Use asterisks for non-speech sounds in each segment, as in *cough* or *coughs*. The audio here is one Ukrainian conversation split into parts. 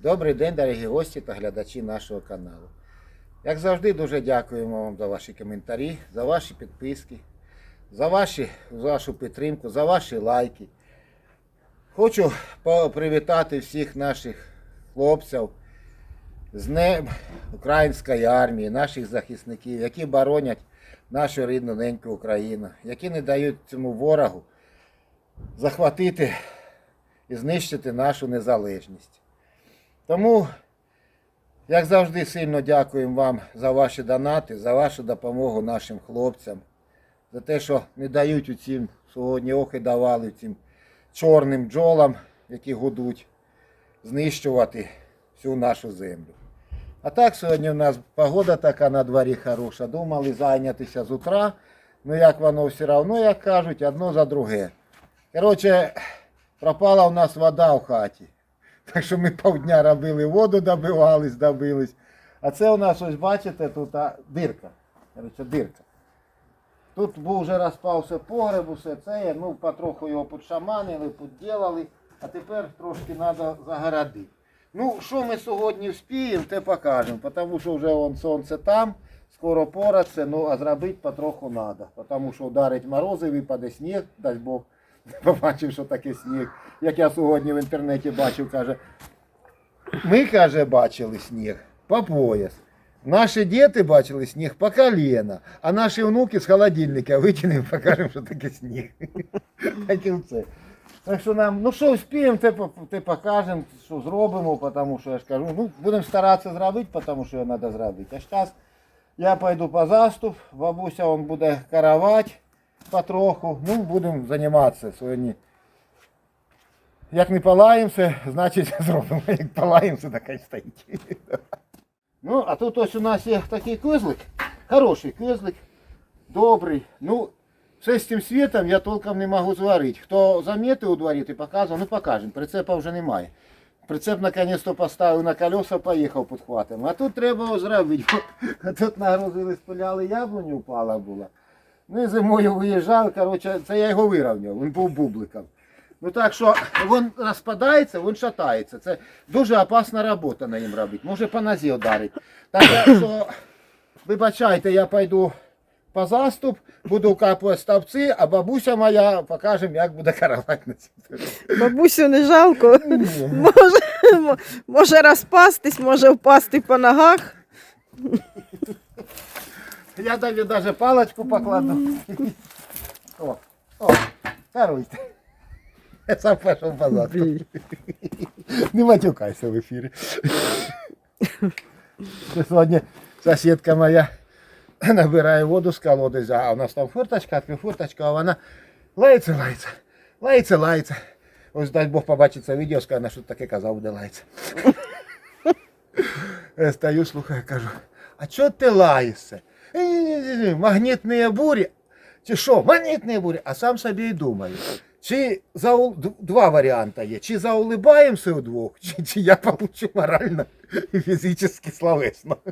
Добрий день, дорогі гості та глядачі нашого каналу. Як завжди, дуже дякуємо вам за ваші коментарі, за ваші підписки, за, ваші, за вашу підтримку, за ваші лайки. Хочу привітати всіх наших хлопців з Днем Української армії, наших захисників, які боронять нашу рідну неньку Україну, які не дають цьому ворогу захватити і знищити нашу незалежність. Тому, як завжди, сильно дякуємо вам за ваші донати, за вашу допомогу нашим хлопцям, за те, що не дають цим сьогодні охи давали цим чорним бджолам, які гудуть, знищувати всю нашу землю. А так сьогодні у нас погода така на дворі хороша. Думали зайнятися з утра. Ну як воно все одно, як кажуть, одно за друге. Коротше, пропала у нас вода в хаті. Так що ми півдня робили воду, добивались, добились. А це у нас, ось бачите, тут а, дирка. Коротше, дирка. Тут був вже розпався погреб, усе це, ну потроху його підшаманили, підділили, а тепер трошки треба загородити. Ну, що ми сьогодні вспіємо, те покажемо, тому що вже вон сонце там, скоро пораться, ну а зробити потроху треба. Тому що вдарить морози, випаде сніг, дасть Бог. *laughs* Побачив, що таке сніг. Як я сьогодні в інтернеті бачив, каже, ми, каже, бачили сніг по пояс. Наші діти бачили сніг по коліна, а наші внуки з холодильника витягнемо, *laughs* покажемо, що таке сніг. *laughs* Це. Так що нам, ну що вспіємо, те, те покажемо, що зробимо, тому що я ж кажу, ну будемо старатися зробити, тому що треба зробити. А зараз я пойду по заступ, бабуся он буде каравати потроху, ну будемо займатися сьогодні. Як не палаємося, значить *laughs* зробимо. Як палаємося, так і стоїть. *laughs* Ну, а тут ось у нас є такий козлик, хороший козлик, добрий. Ну, все з цим світом я толком не можу зварити. Хто замітив у дворі, ти показував, ну покажемо. Прицепа вже немає. Прицеп наконец-то поставив на колеса, поїхав під хватом. А тут треба зробити. *laughs* Тут нагрузили, спиляли яблуню, упала була. Ну і зимою виїжджав, коротше, це я його вирівняв, він був бубликом. Ну так що він розпадається, він шатається. Це дуже опасна робота на ним робити. Може по нозі ударить. Так що, вибачайте, я пойду по заступ, буду капувати ставці, а бабуся моя покаже, як буде каравати на цій Бабусю не жалко. Може, може розпастись, може впасти по ногах. Я тобі навіть паличку покладу. О, о, даруйте. Я сам пішов по. Не матюкайся в ефірі. Це Сьогодні сусідка моя набирає воду з колодязя, а у нас там фурточка, фурточка, а вона лається, лається, лається, лається. Ось дай Бог побачить це відео, скаже, на що таке казав, буде лається. Я стою, слухаю, кажу, а чого ти лаєшся? «Е-е-е, Магнітні бурі. Чи що, магнітні бурі? А сам собі і думаю. Чи д- два варіанти є. Чи заулибаємося вдвох, *laughs* чи, чи я получу морально і фізично словесно. *laughs*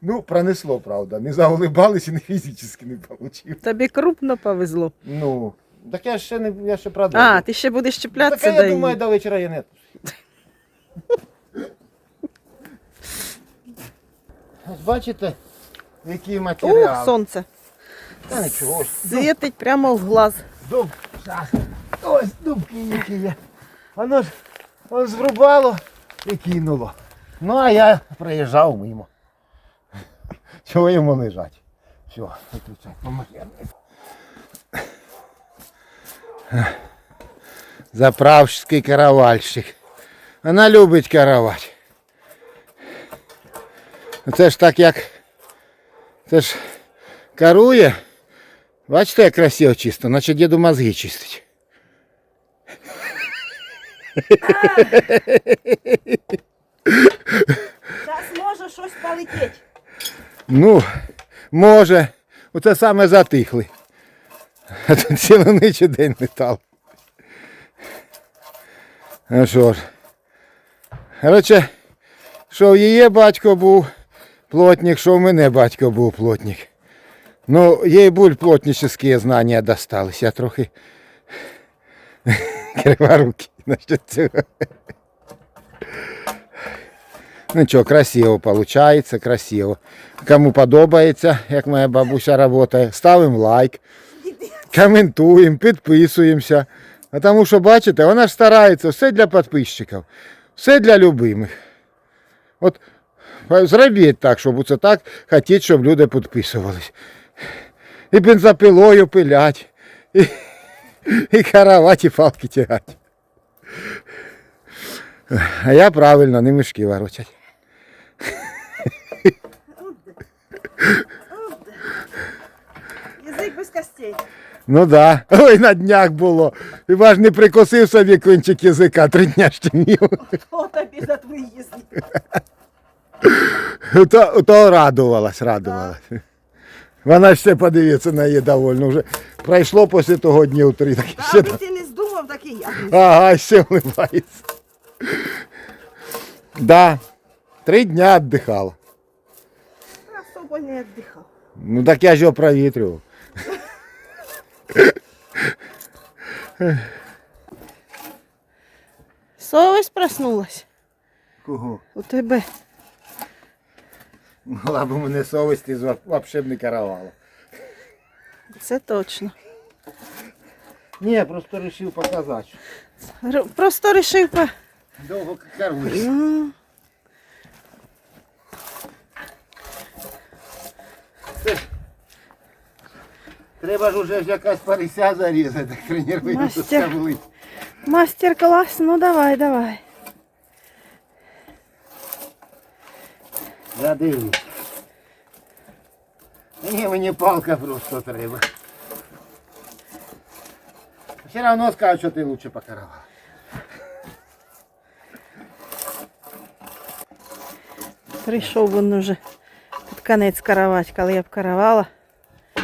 Ну, пронесло, правда. Не заулибались і не фізично не получив. Тобі крупно повезло. Ну, так я ще не я ще продовжу. А, ти ще будеш чіплятися до я думаю, до вечора я не. *laughs* Бачите, який матеріал. Ух, сонце. Та нічого. Світить прямо в глаз. Дуб. Ось дубки які є. Воно ж воно зрубало і кинуло. Ну, а я проїжджав мимо. Чого йому лежать? Все, виключай, поможи. Заправський каравальщик. Вона любить каравати. Це ж так як. Це ж карує. Бачите, як красиво чисто, наче діду мозги чистить. Зараз може щось полетіти. Ну, може. Оце саме затихли. А тут цілу ніч і день летав. Ну що ж. Коротше, що в її батько був плотник, що в мене батько був плотник. Ну, їй буль плотнические знання достались. Я трохи *laughs* криворукий насчет цього. Нічого, красиво виходить, красиво. Кому подобається, як моя бабуся працює, ставимо лайк, коментуємо, підписуємося. А тому що, бачите, вона ж старається все для підписчиків, все для любимих. От зробіть так, щоб це так хотіть, щоб люди підписувались. І бензопилою пилять, і, і каравать, і палки тягать. А я правильно, не мішки ворочать. Язик без костей. Ну да. Ой, на днях було. Хіба ж не прикосив собі кончик язика, три дня штимів. О, тобі за твої язик. То, то радувалась, радувалась. Вона все подивиться на її довольно. Вже пройшло після того днів три. Так ще, ти не здумав, так і я. ага, ще вливається. Да. Три дня віддихала. Особо не віддихав. Ну так я ж його провітрював. Совість проснулась Кого? у тебе. Мала б у мене совісті взагалі б не каравала. Це точно. Ні, просто вирішив показати. Р- Просто рішив по... Довго керуюсь. Ну, Треба ж уже ж якась парися зарізати, тренуємо Мастер. Мастер-клас, ну давай, давай. Я дивлюсь. Ні, мені палка просто треба. Все одно скажуть, що ти лучше покарала. Прийшов він уже під конець каравати, коли я б каравала.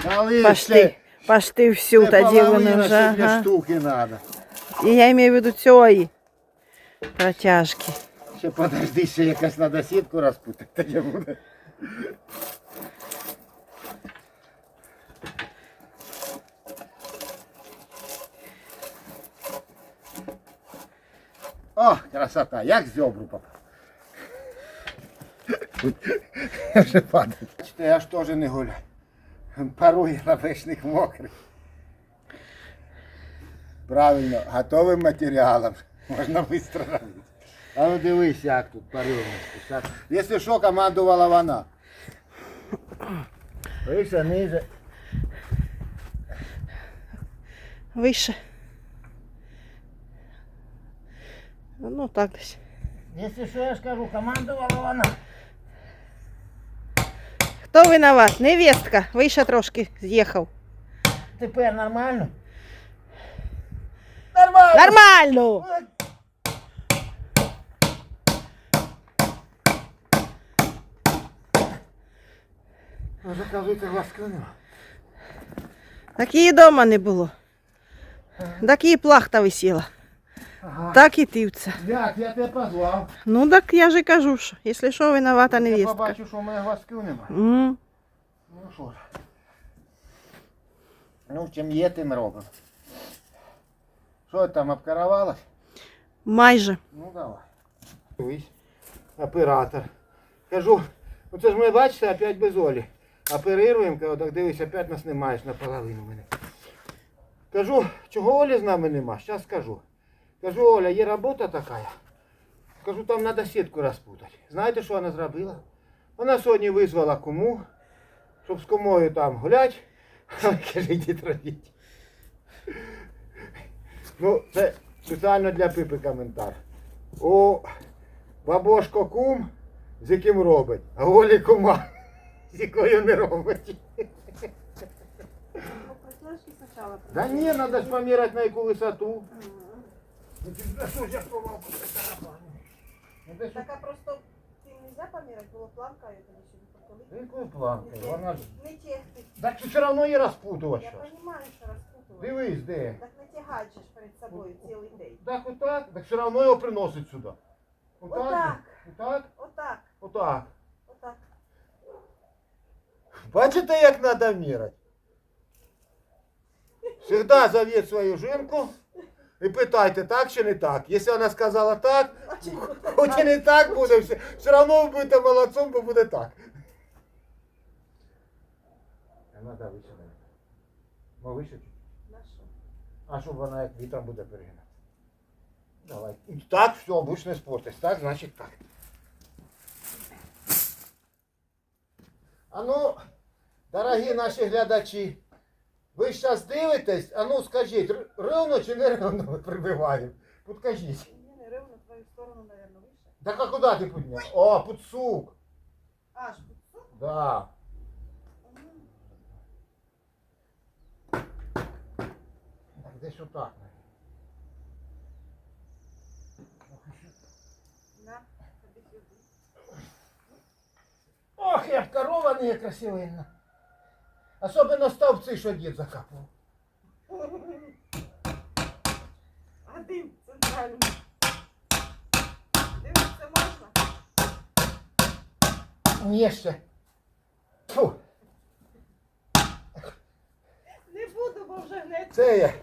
Дали Пошти, пошти всю, тоді вони вже. ще Ага. штуки треба. І я маю в виду цієї протяжки. Ще подожди, ще якась треба сітку розпутати, таке буде. О, красота, як з обру попав. Вже падає. Я ж теж не гуляю. Парує на вишник мокрий. Правильно, готовим матеріалом. Можна швидко робити. А ну дивись, як тут парує. Якщо що, командувала вона. Вище, ниже. Вище. Ну так десь. Якщо що, я ж кажу, командувала вона. Хто виноват? Невестка. Вище трошки з'їхав. Тепер нормально? Нормально! Нормально! Так її дома не було. Так її плахта висіла. Ага. Так і ти в це. Як, я тебе позвав. Ну так я ж і кажу, що якщо що, виновата Я невестка. побачу, що у мене глазків нема. М, Ну що ж. Ну, чим є, тим робимо. Що там, обкаравалась? Майже. Ну давай. Дивись. Оператор. Кажу, оце ж ми бачите, опять без Олі. Оперируємо, кажу, так дивись, опять нас немає наполовину мене. Кажу, чого Олі з нами нема? Зараз скажу. Кажу, Оля, є робота така. Кажу, там треба сітку розпутати. Знаєте, що вона зробила? Вона сьогодні визвала кому, щоб з кумою там гулять. Каже, йдіть робіть. Ну, це спеціально для пипи коментар. О, бабошко кум, з яким робить, а Олі кума, з якою не робить. Да ні, треба ж поміряти на яку висоту. Так а просто ти не можна поміряти, було планка, я тобі сюди Якою планкою? Вона ж... Не тягти. Так все одно її розпутувати. Я що ж. розумію, що розпутувати. Дивись, де. Так не ж перед собою цілий день. Так отак, так все одно його приносить сюди. Отак. Отак? Отак, Отак. отак. Бачите, як треба міряти? Всегда зовіть свою жінку, і питайте, так чи не так. Якщо вона сказала так, хоч і не так буде, все, все одно ви будете молодцом, бо буде так. Вона да, вище. Ну, вище. А щоб вона як вітром буде перегинати. Давай. Так, все, будеш не спортись. Так, значить так. А ну, дорогі наші глядачі, ви зараз дивитесь, а ну скажіть, рівно чи не рівно ми прибиваємо? Підкажіть. Ні, не рівно твою сторону, мабуть, вище. Так а куди ти підняв? О, під сук. Аж. Да. Так, десь отак. На, тобі сюди. Ох, як корова не красивенна. Особливо стовпці, що дід закапував. А дим центральний. Дивитися можна? Ні ще. Фу, Не буду, бо вже не. це є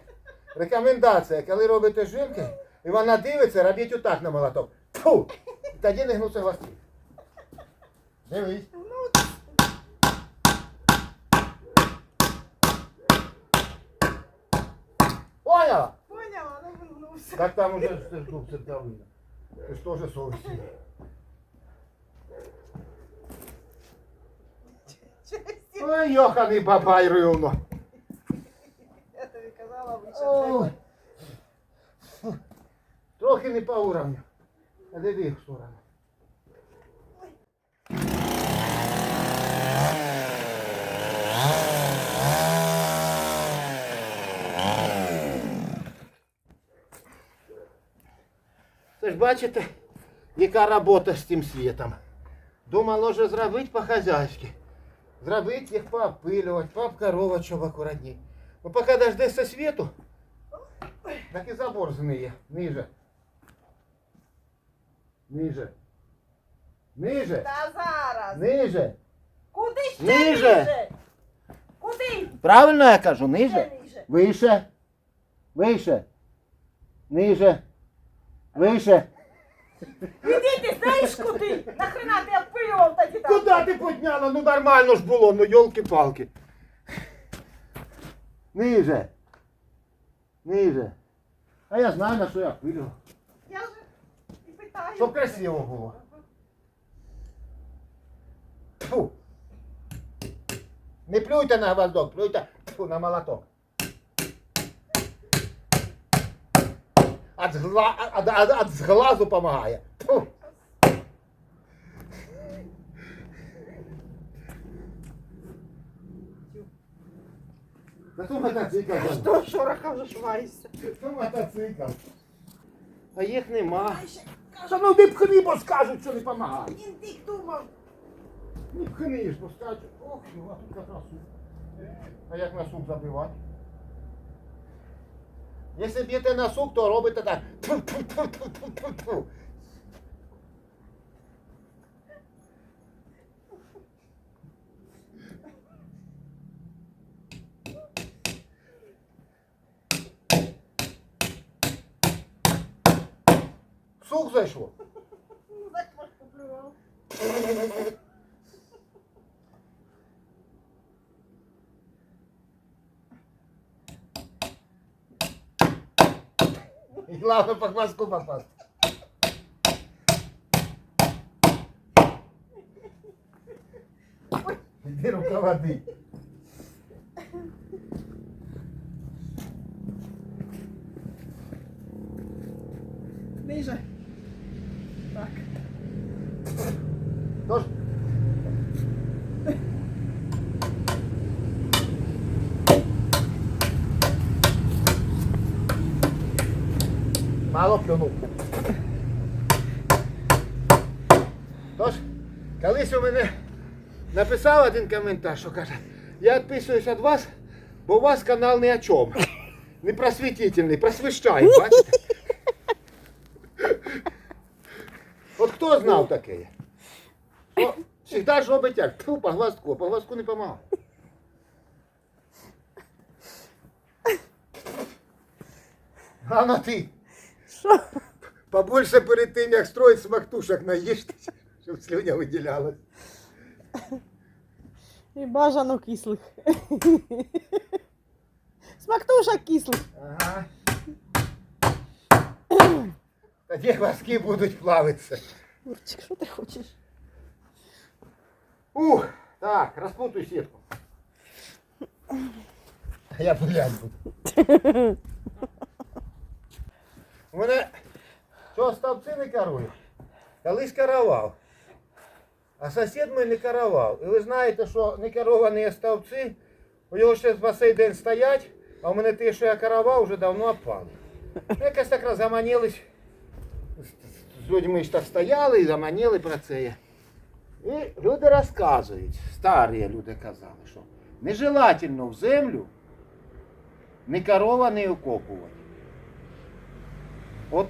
рекомендація. Коли робите жінки, і вона дивиться, робіть отак на молоток. Фу! Тоді не гнуться гвоздки. Дивись. Ну вигнувся. Так там уже стежку сердовина. Ти ж теж совість. є. Через Ой, йоханий бабай рівно. Я тобі казала, вище Ой. треба. Трохи не по уровню. А де в їх сторону? Це ж бачите, яка робота з цим світом. Думало вже зробити по-хазяйськи. Зробити їх поопилювати, пообкоровувати, щоб акуратні. Ну поки дождешся світу, так і забор змиє. Ниже. Ниже. Ниже. Та зараз. Ниже. Куди ще Ниже. ниже? Куди? Правильно я кажу, Ще ниже? ниже. Вище. Вище. Ниже. Вище. Іди ти знаєш куди? Нахрена ти обпилював тоді там? Куда ти підняла? Ну нормально ж було, ну йолки-палки. Ниже. Ниже. А я знаю, на що я пилю. Я вже і питаю. Щоб красиво було. Тьфу. Не плюйте на гвоздок, плюйте тьфу, на молоток. От, згла... от, от, от зглазу помагає. Тьфу. Зато мотоцикл. Що шороха шваєшся? Це мотоцикл. А їх нема. Та ну не пхни, бо скажуть, що не допомагає. Він тих думав. Не пхниш, бо скажуть, ох, його тут якраз суп. А як на суп забивати? Якщо б'єте на суп, то робите так. Сук зайшло. Ну так *laughs* може поплював. И главное по хвосту попасть. Иди руководи. Ниже. Так. Тож. Мало плюнув. Тож, колись у мене написав один коментар, що каже, я відписуюсь від вас, бо у вас канал ні о чому. Не просвітительний, просвіщає, бачите? От хто знав таке? Ну, Всегда ж робить як? Тьфу, по гвоздку, по гвоздку не помагає. А ну ти, Що? побольше перед тим, як строїть смактушок наїжтеся, щоб слюня виділялась. І бажано кислих. Смактушок кислих. Ага. Тоді хвостки будуть плавитися. Юрчик, що ти хочеш? Ух, так, розпутуй сітку. А я пилять буду. *laughs* Мене що ставці не керують? Колись керував. А сусід мій не керував. І ви знаєте, що не керовані ставці, у його ще по сей день стоять, а у мене ті, що я керував, вже давно опали. Якось так розгаманілись. З людьми ж так стояли і заманіли про це. І люди розказують, старі люди казали, що нежелательно в землю не корова не окопувати. От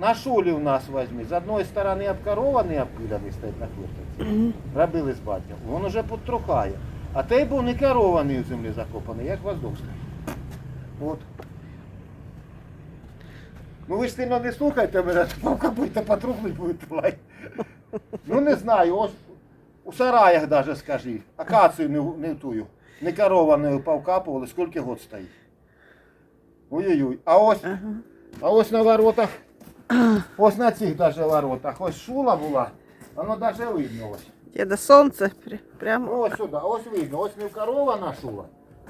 на шулі у нас возьми, з одної сторони обкорований обкиданий стоїть на хлопці. Робили з батьком. Він уже потрухає. А той був не керований в землі закопаний, як Воздовський. От. Ну ви ж сильно не слухайте мене, то будете потрухли будете лай. Ну не знаю, ось у сараях даже скажи, акацію не, не тую, не керованою повкапували, скільки год стоїть. Ой-ой-ой. А ось, Ага. а ось на воротах, *clears throat* ось на цих даже воротах, ось шула була, воно даже видно ось. Діда сонце пря- прямо. Ну ось сюди, ось видно, ось не вкорована шула,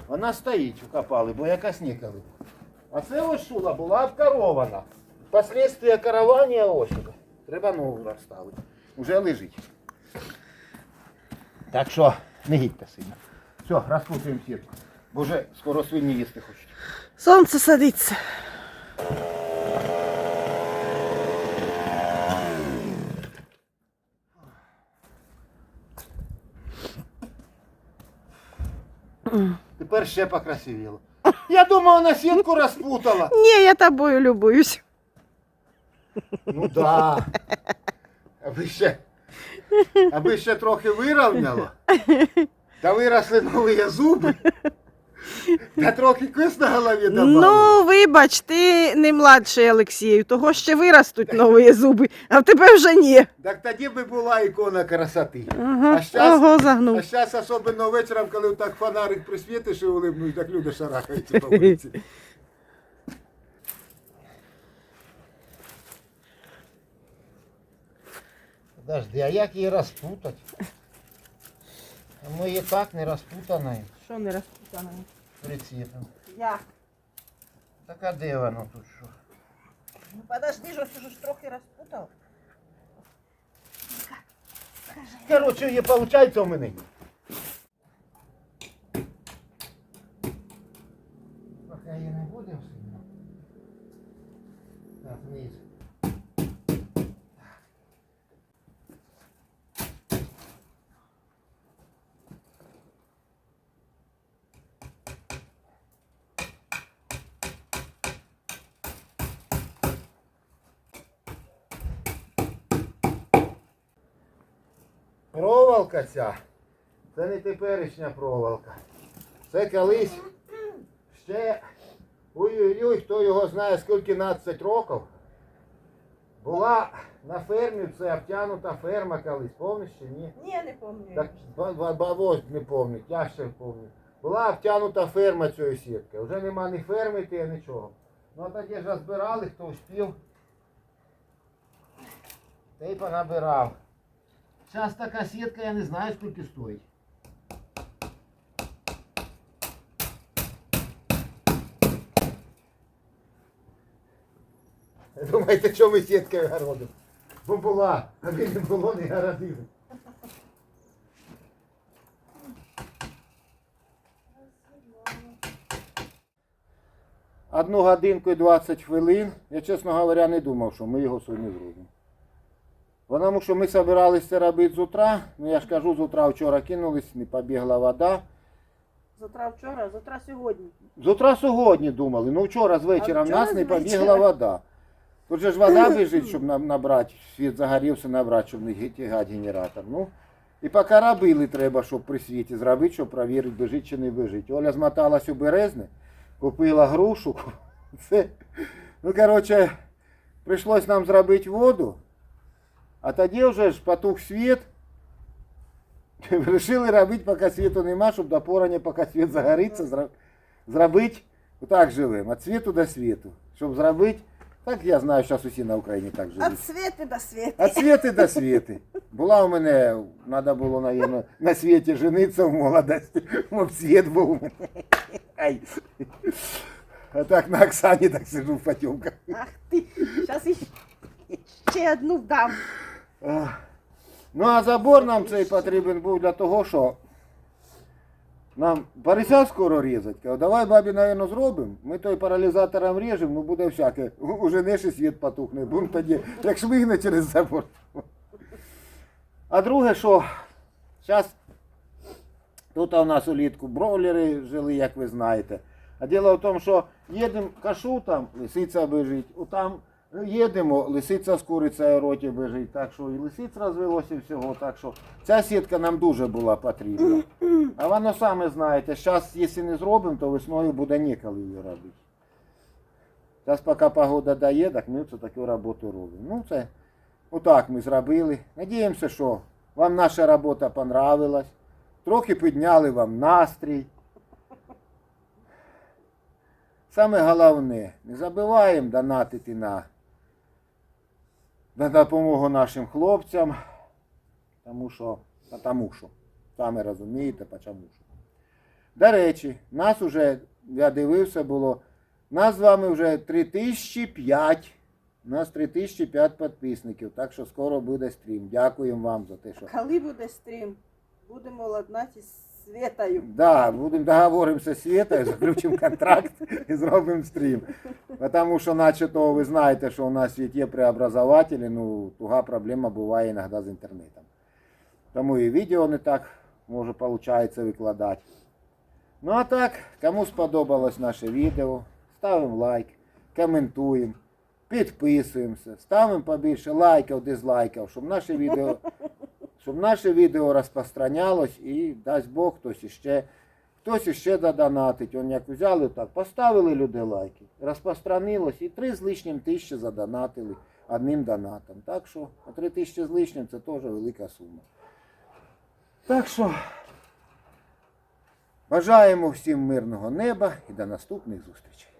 вона стоїть, вкопали, бо якась ніколи. А це ось шула була обкорована. Последствия керування ось сюди. Треба нову розставити. Уже лежить. Так що не гідьте сильно. Все, розпутуємо сітку. Бо вже скоро свині їсти хочуть. Сонце садиться. Тепер ще покрасивіло. Я думав, вона сітку розпутала. Ні, я тобою любуюсь. Ну да. Аби ще, аби ще трохи вирівняло. Та виросли нові зуби. Та трохи кис на голові добавили. Ну, вибач, ти не младший Олексію, того ще виростуть нові зуби, а в тебе вже ні. Так тоді би була ікона красоти. Ага, А щас, ого, а загнув. особливо вечором, коли так фонарик присвітиш і улибнуть, так люди шарахаються по вулиці. Подожди, а як її розпутати? Ми її так не розпутані Що не розпутано? Прицепом. Я. Так а де воно тут що? Ну подожди, ж ось ж трохи розпутав. Короче, її виходить у мене. Проволока ця. Це не теперішня проволока. Це колись ще. Ой-ой-ой, хто його знає, скільки 15 років. Була на фермі, це обтянута ферма колись, помниш чи ні? Ні, не пам'ятаю. Так ба- ба- не пам'ятаю, я ще пам'ятаю. Була обтянута ферма цієї сітки. Вже нема ні ферми, ти нічого. Ну а тоді ж розбирали, хто успів. Та й понабирав. Зараз така сітка, я не знаю, скільки стоїть. *laughs* Думаєте, що ми сіткою городимо? Бо була, а ви не було, не городили. Одну годинку і 20 хвилин. Я, чесно говоря, не думав, що ми його сьогодні зробимо. Тому що ми збиралися робити з утра. Ну я ж кажу, з утра вчора кинулись, не побігла вода. З утра вчора, з утра сьогодні. З утра сьогодні думали, ну вчора з вечора А в вчора нас не побігла вода. Тут же ж вода *coughs* біжить, щоб нам набрати, світ загорівся набрати, щоб не тягати генератор. Ну, і поки робили треба, щоб при світі зробити, щоб перевірити, біжить чи не біжить. Оля змоталась у березне, купила грушу, *laughs* Це, ну, коротше, прийшлось нам зробити воду, а тоді вже ж потух світ. Вирішили робити, поки світу нема, щоб до порання, поки світ загориться, зра- зробити отак живемо, від світу до світу. Щоб зробити, так я знаю, зараз усі на Україні так живуть. От світи до світи. От світи до світи. Була у мене, треба було, наверное, на світі жениться в молодості, мов світ був у мене. Ай. А так на Оксані так сижу в потемках. Ах ти, зараз ще одну вдам. Ну а забор нам цей потрібен був для того, що нам порися скоро різати. Давай бабі, напевно, зробимо. Ми той паралізатором ріжемо, ну буде всяке. Уже не світ потухне. Будемо тоді, як швигне через забор. А друге, що зараз тут у нас улітку бройлери жили, як ви знаєте. А діло в тому, що їдемо кашу там, лисиця бежить, там їдемо, лисиця з курицею роті бежить, так що і лисиць розвелося всього, так що ця сітка нам дуже була потрібна. А воно саме знаєте, зараз, якщо не зробимо, то весною буде ніколи її робити. Зараз поки погода дає, так ми це таку роботу робимо. Ну це отак ми зробили. Надіємося, що вам наша робота понравилась. Трохи підняли вам настрій. Саме головне, не забуваємо донатити на, на допомогу нашим хлопцям. Тому що, тому що, саме розумієте, почому що. До речі, нас уже, я дивився, було, нас з вами вже 3005. У нас 3005 підписників, так що скоро буде стрім. Дякуємо вам за те, що. Коли буде стрім? Будемо ладнати з Світою. Да, будемо договоримося з Світою, заключимо контракт і зробимо стрім. Тому що, начебто, ви знаєте, що у нас є преобразователі, ну, туга проблема буває іноді з інтернетом. Тому і відео не так може виходить викладати. Ну а так, кому сподобалось наше відео, ставимо лайк, коментуємо, підписуємося, ставимо побільше лайків, дизлайків, щоб наше відео щоб наше відео розпространялось і дасть Бог хтось іще, хтось іще додонатить. Он як взяли так, поставили люди лайки, розпространилось і три з лишнім тисячі задонатили одним донатом. Так що три тисячі з лишнім це теж велика сума. Так що бажаємо всім мирного неба і до наступних зустрічей.